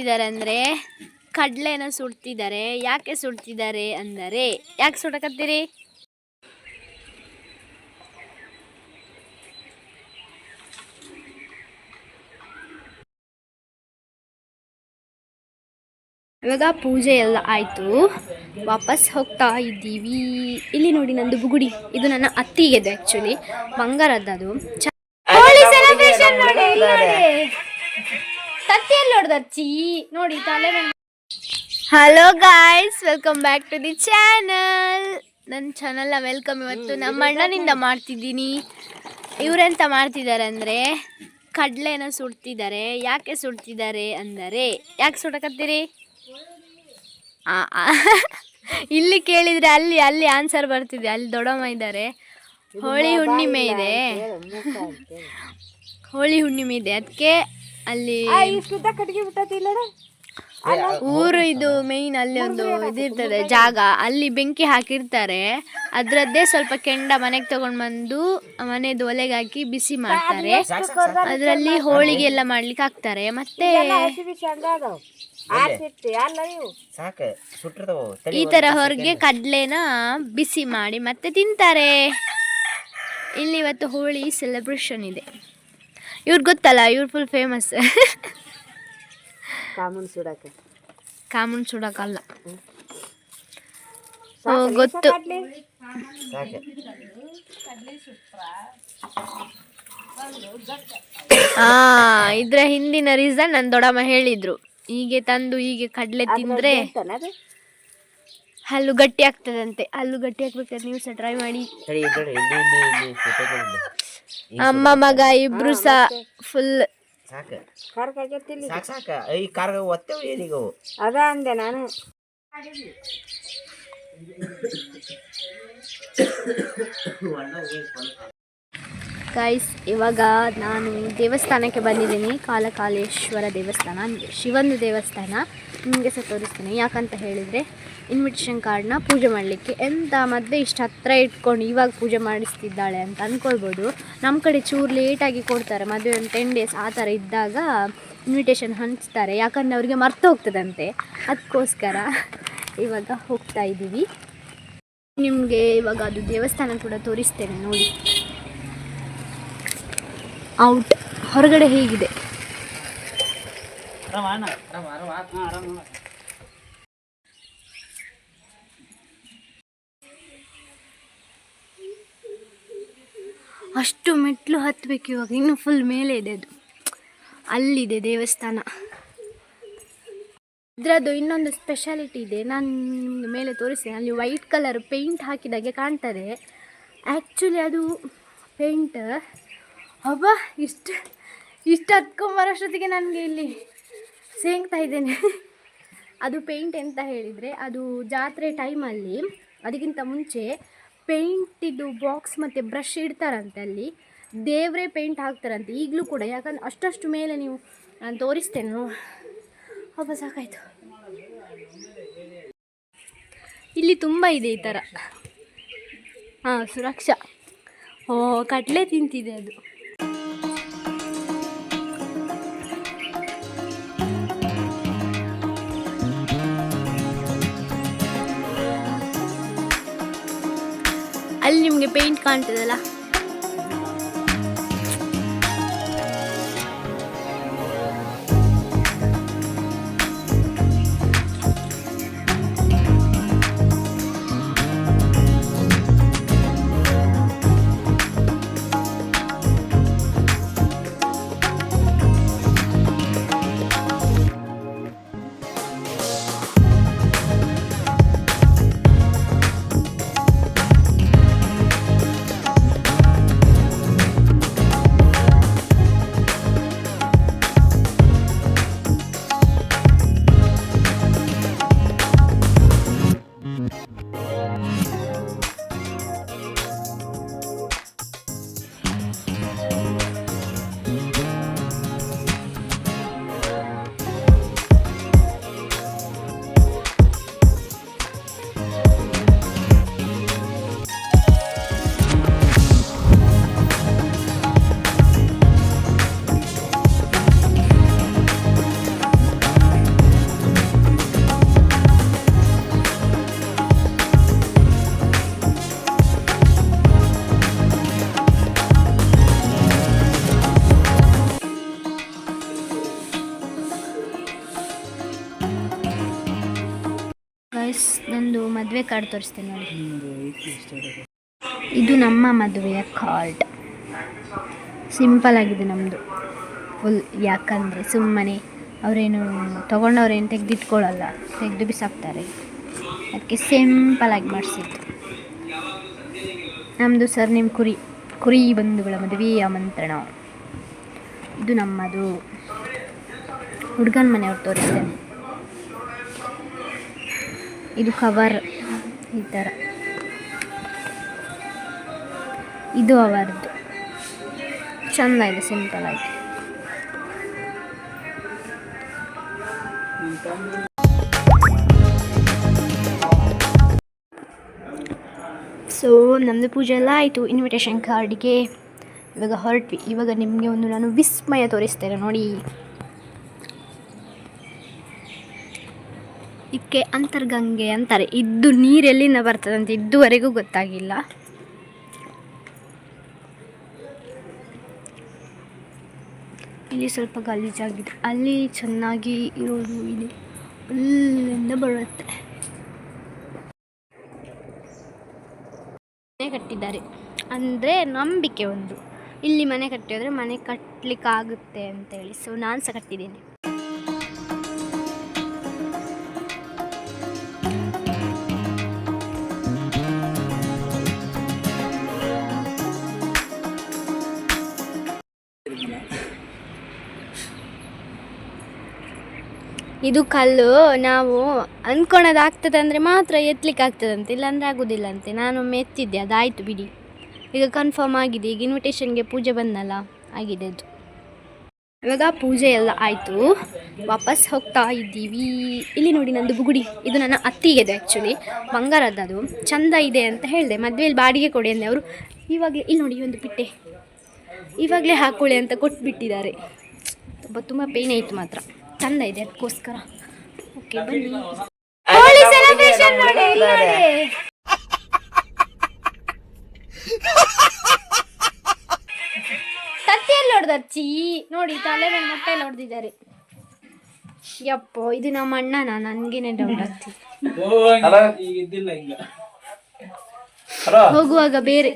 ಇದ್ದಾರೆ ಅಂದ್ರೆ ಕಡ್ಲೆನ ಸುಡ್ತಿದ್ದಾರೆ. ಯಾಕೆ ಸುಡ್ತಿದ್ದಾರೆ ಅಂದರೆ, ಯಾಕೆ ಸುಡಕತ್ತೀರಿ? ಇವಾಗ ಪೂಜೆ ಎಲ್ಲ ಆಯ್ತು. ವಾಪಸ್ ಹೋಗ್ತಾ ಇದ್ದೀವಿ. ಇಲ್ಲಿ ನೋಡಿ ನಂದು ಬುಗುಡಿ. ಇದು ನನ್ನ ಅತ್ತಿಗೆದು ಆ್ಯಕ್ಚುಲಿ ಬಂಗಾರದ್ದು ಚ- ಹೋಳಿ celebration ನೋಡಿ, ಇಲ್ಲಿ ನೋಡಿ. ತತ್ತಿಯಲ್ಲಿ ನೋಡ್ದಚ್ಚಿ ನೋಡಿ ತಲೆ hello guys welcome back to the channel ನನ್ನ ಚಾನಲ್ನ ವೆಲ್ಕಮ್ ಇವತ್ತು ನಮ್ಮ ಅಣ್ಣನಿಂದ ಮಾಡ್ತಿದ್ದೀನಿ. ಇವರೆಂತ ಮಾಡ್ತಿದ್ದಾರೆ ಅಂದರೆ ಕಡಲೆನ ಸುಡ್ತಿದ್ದಾರೆ. ಯಾಕೆ ಸುಡ್ತಿದ್ದಾರೆ ಅಂದರೆ ಯಾಕೆ ಸುಡಕತ್ತೀರಿ. ಇಲ್ಲಿ ಕೇಳಿದರೆ ಅಲ್ಲಿ ಅಲ್ಲಿ ಆನ್ಸರ್ ಬರ್ತಿದೆ. ಅಲ್ಲಿ ದೊಡ್ಡಮ್ಮ ಇದ್ದಾರೆ. ಹೋಳಿ ಹುಣ್ಣಿಮೆ ಇದೆ. ಹೋಳಿ ಹುಣ್ಣಿಮೆ ಇದೆ. ಅದಕ್ಕೆ ಅಲ್ಲಿ ಊರು ಇದು ಮೇಯ್ನ್ ಅಲ್ಲಿ ಒಂದು ಇದಿರ್ತದೆ ಜಾಗ. ಅಲ್ಲಿ ಬೆಂಕಿ ಹಾಕಿರ್ತಾರೆ. ಅದರದ್ದೇ ಸ್ವಲ್ಪ ಕೆಂಡ ಮನೆಗೆ ತಗೊಂಡ್ ಬಂದು ಮನೆದು ಒಲೆಗೆ ಹಾಕಿ ಬಿಸಿ ಮಾಡ್ತಾರೆ. ಅದರಲ್ಲಿ ಹೋಳಿಗೆ ಎಲ್ಲ ಮಾಡ್ಲಿಕ್ಕೆ ಹಾಕ್ತಾರೆ. ಮತ್ತೆ ಈ ತರ ಹೊರಗೆ ಕಡ್ಲೆನ ಬಿಸಿ ಮಾಡಿ ಮತ್ತೆ ತಿಂತಾರೆ. ಇಲ್ಲಿ ಇವತ್ತು ಹೋಳಿ ಸೆಲೆಬ್ರೇಷನ್ ಇದೆ. ಇವ್ರು ಗೊತ್ತಲ್ಲ ಇವ್ರು ಫುಲ್ ಫೇಮಸ್ ಕಾಮನ್ ಸುಡಕ್ಕೆ. ಕಾಮನ್ ಸುಡಕ್ಕಲ್ಲ. ಗೊತ್ತು. ಹಾ ಆ ಇದ್ರ ಹಿಂದಿನ ರೀಸನ್ ನನ್ನ ದೊಡ್ಡಮ್ಮ ಹೇಳಿದ್ರು. ಹೀಗೆ ತಂದು ಹೀಗೆ ಕಡಲೆ ತಿಂದ್ರೆ ಹಲ್ಲು ಗಟ್ಟಿ ಆಗ್ತದಂತೆ. ಹಲ್ಲು ಗಟ್ಟಿ ಆಗ್ಬೇಕಾದ್ರೆ ನೀವು ಸಹ ಟ್ರೈ ಮಾಡಿ ಅಮ್ಮ ಮಗ ಇಬ್ರು ಸಹ ಫುಲ್ ಸಾಕು? ಸಾಕ ಸಾಕು? ಈ ಕಾರ್ಗ ಒತ್ತೇವು ಏನೀಗ ಅವು? ಅದ ಅಂದೆ ನಾನು. ಗೈಸ್ ಇವಾಗ ನಾನು ದೇವಸ್ಥಾನಕ್ಕೆ ಬಂದಿದ್ದೀನಿ. ಕಾಲಕಾಲೇಶ್ವರ ದೇವಸ್ಥಾನ ಶಿವನ ದೇವಸ್ಥಾನ. ನಿಮಗೆ ಸಹ ತೋರಿಸ್ತೀನಿ. ಯಾಕಂತ ಹೇಳಿದರೆ ಇನ್ವಿಟೇಷನ್ ಕಾರ್ಡ್ನ ಪೂಜೆ ಮಾಡಲಿಕ್ಕೆ ಎಂಥ ಮದುವೆ ಇಷ್ಟು ಹತ್ತಿರ ಇಟ್ಕೊಂಡು ಇವಾಗ ಪೂಜೆ ಮಾಡಿಸ್ತಿದ್ದಾಳೆ ಅಂತ ಅಂದ್ಕೊಳ್ಬೋದು ನಮ್ಮ ಕಡೆ ಚೂರು ಲೇಟಾಗಿ ಕೊಡ್ತಾರೆ. ಮದುವೆ ಒಂದು ಟೆನ್ ಡೇಸ್ ಆ ಥರ ಇದ್ದಾಗ ಇನ್ವಿಟೇಷನ್ ಹಂಚ್ತಾರೆ. ಯಾಕಂದರೆ ಅವರಿಗೆ ಮರ್ತು ಹೋಗ್ತದಂತೆ. ಅದಕ್ಕೋಸ್ಕರ ಇವಾಗ ಹೋಗ್ತಾ ಇದ್ದೀವಿ. ನಿಮಗೆ ಇವಾಗ ಅದು ದೇವಸ್ಥಾನ ಕೂಡ ತೋರಿಸ್ತೇನೆ ನೋಡಿ. ಔಟ್. ಹೊರಗಡೆ ಹೇಗಿದೆ? ಅಷ್ಟು ಮೆಟ್ಲು ಹತ್ತಬೇಕು ಇವಾಗ. ಇನ್ನು ಫುಲ್ ಮೇಲೆ ಇದೆ ಅದು. ಅಲ್ಲಿದೆ ದೇವಸ್ಥಾನ. ಇದರದ್ದು ಇನ್ನೊಂದು ಸ್ಪೆಷಾಲಿಟಿ ಇದೆ. ನಾನು ನಿಮಗೆ ಮೇಲೆ ತೋರಿಸ್ತೇನೆ. ಅಲ್ಲಿ ವೈಟ್ ಕಲರ್ ಪೇಂಟ್ ಹಾಕಿದಾಗೆ ಕಾಣ್ತದೆ. ಆ್ಯಕ್ಚುಲಿ ಅದು ಪೇಂಟ್ ಹಬ್ಬ ಇಷ್ಟು ಇಷ್ಟು ಹತ್ಕೊಂಬರೋಷ್ಟೊತ್ತಿಗೆ ನನಗೆ ಇಲ್ಲಿ ಸೇಂಗ್ತಾ ಇದ್ದೇನೆ. ಅದು ಪೇಂಟ್ ಎಂತ ಹೇಳಿದರೆ, ಅದು ಜಾತ್ರೆ ಟೈಮಲ್ಲಿ ಅದಕ್ಕಿಂತ ಮುಂಚೆ ಪೇಂಟಿದ್ದು ಬಾಕ್ಸ್ ಮತ್ತು ಬ್ರಷ್ ಇಡ್ತಾರಂತೆ ಅಲ್ಲಿ. ದೇವರೇ ಪೇಂಟ್ ಹಾಕ್ತಾರಂತೆ, ಈಗಲೂ ಕೂಡ. ಯಾಕಂದ್ರೆ ಅಷ್ಟಷ್ಟು ಮೇಲೆ ನೀವು, ನಾನು ತೋರಿಸ್ತೇನೆ ಹಬ್ಬ ಸಾಕಾಯಿತು. ಇಲ್ಲಿ ತುಂಬ ಇದೆ ಈ ಥರ ಹಾಂ, ಸುರಕ್ಷಾ. ಓ, ಕಡಲೆ ತಿಂತಿದೆ ಅದು. ಅಲ್ಲಿ ನಿಮಗೆ ಪೇಂಟ್ ಕಾಣ್ತದಲ್ಲ? ಗಾಯ್ಸ್ ನಂದು ಮದುವೆ ಕಾರ್ಡ್ ತೋರಿಸ್ತೇನೆ ನೋಡಿ. ಇದು ನಮ್ಮ ಮದುವೆಯ ಕಾರ್ಡ್ ಸಿಂಪಲ್ ಆಗಿದೆ ನಮ್ಮದು ಫುಲ್ ಯಾಕಂದರೆ ಸುಮ್ಮನೆ ಅವರೇನು ತೊಗೊಂಡವ್ರೇನು ತೆಗೆದಿಟ್ಕೊಳ್ಳಲ್ಲ ತೆಗೆದು ಬಿಸಾಕ್ತಾರೆ. ಅದಕ್ಕೆ ಸಿಂಪಲಾಗಿ ಮಾಡಿಸಿದ್ದು. ನಮ್ಮದು ಸರ್ ನಿಮ್ಮ ಕುರಿ ಕುರಿ ಬಂಧುಗಳ ಮದುವೆಯ ಆಮಂತ್ರಣ. ಇದು ನಮ್ಮದು ಹುಡುಗನ ಮನೆಯವ್ರು ತೋರಿಸ್ತೇನೆ. ಇದು ಕವರ್ ಈ ಥರ ಇದು ಅವರದ್ದು. ಚೆಂದ ಇದೆ ಸಿಂಪಲ್ ಆಗಿ. ಸೊ ನಮ್ಮದು ಪೂಜೆ ಎಲ್ಲ ಆಯಿತು. ಇನ್ವಿಟೇಷನ್ ಕಾರ್ಡಿಗೆ ಇವಾಗ ಹೊರಟ್ವಿ. ಇವಾಗ ನಿಮಗೆ ಒಂದು ನಾನು ವಿಸ್ಮಯ ತೋರಿಸ್ತೇನೆ ನೋಡಿ. ಇದಕ್ಕೆ ಅಂತರ್ಗಂಗೆ ಅಂತಾರೆ. ಇದ್ದು ನೀರೆಲ್ಲಿಂದ ಬರ್ತದೆ ಬರ್ತದಂತ ಇದುವರೆಗೂ ಗೊತ್ತಾಗಿಲ್ಲ. ಇಲ್ಲಿ ಸ್ವಲ್ಪ ಗಲೀಜಾಗಿದೆ ಅಲ್ಲಿ ಚೆನ್ನಾಗಿ ಇರೋದು ಇದೆ ಅಲ್ಲಿಂದ ಬರುತ್ತೆ. ಮನೆ ಕಟ್ಟಿದ್ದಾರೆ. ಅಂದರೆ ನಂಬಿಕೆ ಒಂದು. ಇಲ್ಲಿ ಮನೆ ಕಟ್ಟಿದ್ರೆ ಮನೆ ಕಟ್ಟಲಿಕ್ಕಾಗುತ್ತೆ ಅಂತೇಳಿ. ಸೊ ನಾನು ಸಹ ಕಟ್ಟಿದ್ದೇನೆ. ಇದು ಕಲ್ಲು, ನಾವು ಅಂದ್ಕೊಳೋದು ಆಗ್ತದೆ ಅಂದರೆ ಮಾತ್ರ ಎತ್ತಲಿಕ್ಕೆ ಆಗ್ತದಂತೆ ಇಲ್ಲಾಂದರೆ ಆಗೋದಿಲ್ಲ ಅಂತೆ ನಾನೊಮ್ಮೆ ಎತ್ತಿದ್ದೆ, ಅದಾಯಿತು ಬಿಡಿ. ಈಗ ಕನ್ಫರ್ಮ್ ಆಗಿದೆ, ಈಗ ಇನ್ವಿಟೇಷನ್ಗೆ ಪೂಜೆ ಬಂದಲ್ಲ, ಆಗಿದೆ ಅದು. ಇವಾಗ ಪೂಜೆ ಎಲ್ಲ ಆಯಿತು. ವಾಪಸ್ ಹೋಗ್ತಾ ಇದ್ದೀವಿ. ಇಲ್ಲಿ ನೋಡಿ ನಂದು ಬುಗುಡಿ. ಇದು ನನ್ನ ಅತ್ತಿಗೆದು ಆ್ಯಕ್ಚುಲಿ ಬಂಗಾರದ್ದು ಚಂದ ಇದೆ ಅಂತ ಹೇಳಿದೆ. ಮದುವೆಯಲ್ಲಿ ಬಾಡಿಗೆ ಕೊಡಿ ಅಂದೆ ಅವರು. ಇವಾಗಲೇ, ಇಲ್ಲಿ ನೋಡಿ ಒಂದು ಪಿಟ್ಟೆ ಇವಾಗಲೇ ಹಾಕೊಳ್ಳಿ ಅಂತ ಕೊಟ್ಬಿಟ್ಟಿದ್ದಾರೆ. ತುಂಬ ತುಂಬ ಪೇನ್ ಆಯಿತು ಮಾತ್ರ. ಚಂದ ಇದೆ ಅದಕ್ಕೋಸ್ಕರ. ಓಕೆ ಬನ್ನಿ. ಹೋಳಿ ನೋಡಿ, ಇಲ್ಲಿ ನೋಡಿ. ತತ್ತಿಯಲ್ಲಿ ಹೊಡೆದಚ್ಚಿ ನೋಡಿ ತಲೆ ಮೇಲೆ ಮೊಟ್ಟೆ ಎಲ್ಲ ಹೊಡೆದಿದ್ದಾರೆ. ಯಪ್ಪೋ ಇದು ನಮ್ಮ ಅಣ್ಣನ? ನನಗೇನೆ ಡೌಟ್ ಆಗ್ತಿ ಈಗ ಇದ್ದಿಲ್ಲ ಹೋಗುವಾಗ ಬೇರೆ.